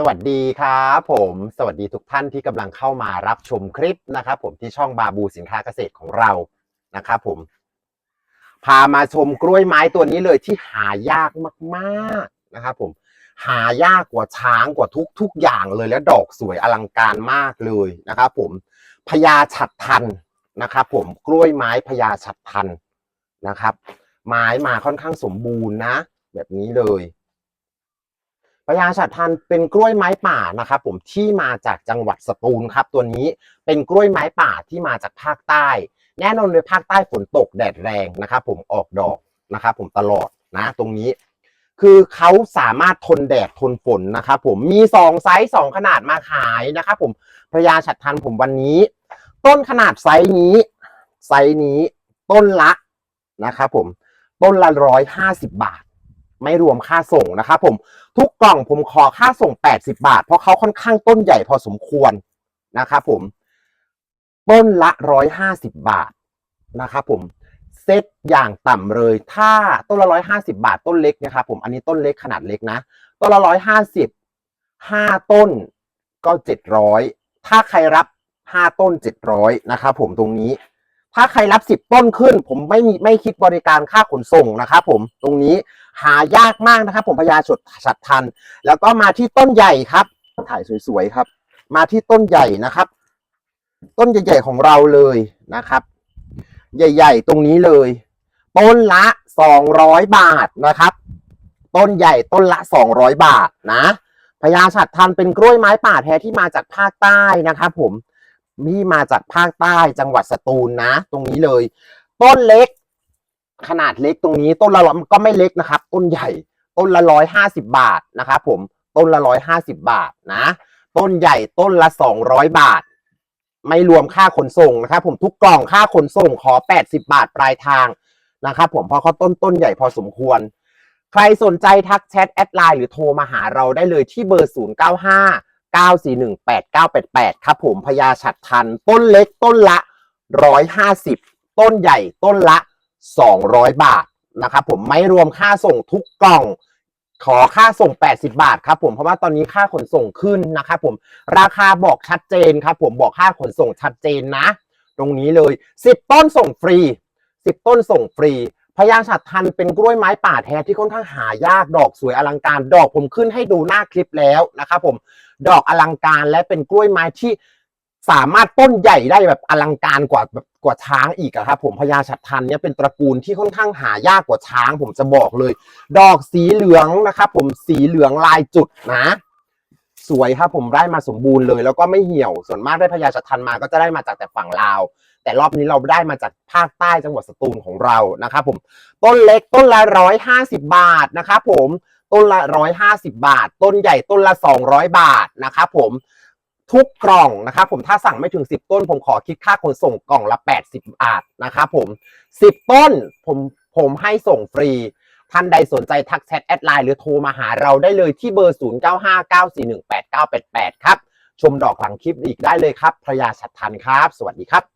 สวัสดีครับผมสวัสดีทุกท่านที่กำลังเข้ามารับชมคลิปนะครับผมที่ช่องบาบูสินค้าเกษตรของเรานะครับผม พามาชมกล้วยไม้ตัวนี้เลยที่หายากมากๆนะครับผมหายากกว่าช้างกว่าทุกทุกอย่างเลยและดอกสวยอลังการมากเลยนะครับผมพญาฉัดทันนะครับผมกล้วยไม้พญาฉัดทันนะครับ ไม้มาค่อนข้างสมบูรณ์นะ แบบนี้เลย พญาฉัดทันเป็นกล้วยไม้ป่านะครับผมที่มาจากจังหวัดสตูลครับตัวนี้เป็นกล้วยไม้ป่าที่มาจากภาคใต้ แน่นอนเลยภาคใต้ฝนตกแดดแรงนะครับผมออกดอกนะครับผมตลอดนะตรงนี้ คือเขาสามารถทนแดดทนฝนนะครับผมมีสองไซส์สองขนาดมาขายนะครับผมพญาฉัดทันผมวันนี้ ต้นขนาดไซส์นี้ไซส์นี้ต้นละนะครับผมต้นละร้อยห้าสิบบาท ไม่รวมค่าส่งนะครับผมทุกกล่องผมขอค่าส่ง 80 บาท เพราะเขาค่อนข้างต้นใหญ่พอสมควรนะครับผมต้นละ 150 บาทนะครับผมเซตอย่างต่ำเลย ถ้าต้นละ 150 บาทต้นเล็กนะครับผมอันนี้ต้นเล็กขนาดเล็กนะ ต้นละ 150 5 ต้นก็ 700 ถ้าใครรับ 5 ต้น 700นะครับผมตรงนี้ ถ้าใครรับ10ต้นขึ้น ผมไม่มีไม่คิดบริการค่าขนส่งนะครับผมตรงนี้หายากมากนะครับ ผมพญาฉดฉัดทัน แล้วก็มาที่ต้นใหญ่ครับ ถ่ายสวยๆครับ มาที่ต้นใหญ่นะครับ ต้นใหญ่ๆของเราเลยนะครับ ใหญ่ ๆ ตรงนี้เลย ต้นละ200บาทนะครับ ต้นใหญ่ต้นละ200บาทนะพญาฉัดทันเป็นกล้วยไม้ป่าแท้ที่มาจากภาคใต้นะครับ ผม นี่มาจากภาคใต้จังหวัดสตูลนะ ตรงนี้เลย ต้นเล็ก ขนาดเล็กตรงนี้ ต้นละร้อยก็ไม่เล็กนะครับ ต้นใหญ่ ต้นละร้อยห้าสิบาทนะครับผมต้นละร้อยห้าสิบบาทนะ ต้นใหญ่ต้นละสองร้อยบาท ไม่รวมค่าขนส่งนะครับผมทุกกล่องค่าขนส่งขอแปดสิบาทปลายทางนะครับผมเพราะเขาต้นต้นใหญ่พอสมควร ใครสนใจทักแชทแอดไลน์หรือโทรมาหาเราได้เลยที่เบอร์ 0 9 5 9 4 1 8 9 8 8 ครับผมพญาฉัดทันต้นเล็กต้นละ 150 ต้นใหญ่ต้นละ 200 บาทนะครับผมไม่รวมค่าส่งทุกกล่อง ขอค่าส่ง 80 บาทครับผมเพราะว่าตอนนี้ค่าขนส่งขึ้นนะครับผมราคาบอกชัดเจนครับผมบอกค่าขนส่งชัดเจนนะ ตรงนี้เลย 10 ต้นส่งฟรี 10 ต้นส่งฟรี พญาฉัดทันเป็นกล้วยไม้ป่าแท้ที่ค่อนข้างหายากดอกสวยอลังการ ดอกผมขึ้นให้ดูหน้าคลิปแล้วนะครับผมดอกอลังการและเป็นกล้วยไม้ที่สามารถต้นใหญ่ได้แบบอลังการกว่าแบบกว่าช้างอีกอะครับผมพญาฉัดทันเนี่ยเป็นตระกูลที่ค่อนข้างหายากกว่าช้าง ผมจะบอกเลย ดอกสีเหลืองนะครับผมสีเหลืองลายจุดนะ สวยครับผมได้มาสมบูรณ์เลย แล้วก็ไม่เหี่ยวส่วนมากได้พญาฉัดทันมาก็จะได้มาจากแต่ฝั่งลาว แต่รอบนี้เราได้มาจากภาคใต้จังหวัดสตูลของเรานะครับผมต้นเล็กต้นละร้อยห้าสิบบาทนะครับผมต้นละร้อยห้าสิบาท ต้นใหญ่ต้นละสองร้อยบาทนะครับผมทุกกล่องนะครับผมถ้าสั่งไม่ถึงสิบต้น ผมขอคิดค่าขนส่งกล่องละแปดสิบบาทนะครับผมสิบต้นผมผมให้ส่งฟรี ท่านใดสนใจทักแชทแอดไลน์หรือโทรมาหาเราได้เลยที่เบอร์ 0 9 5 9 4 1 8 9 8 8 ครับ ชมดอกหลังคลิปอีกได้เลยครับพระยาชัดทันครับ สวัสดีครับ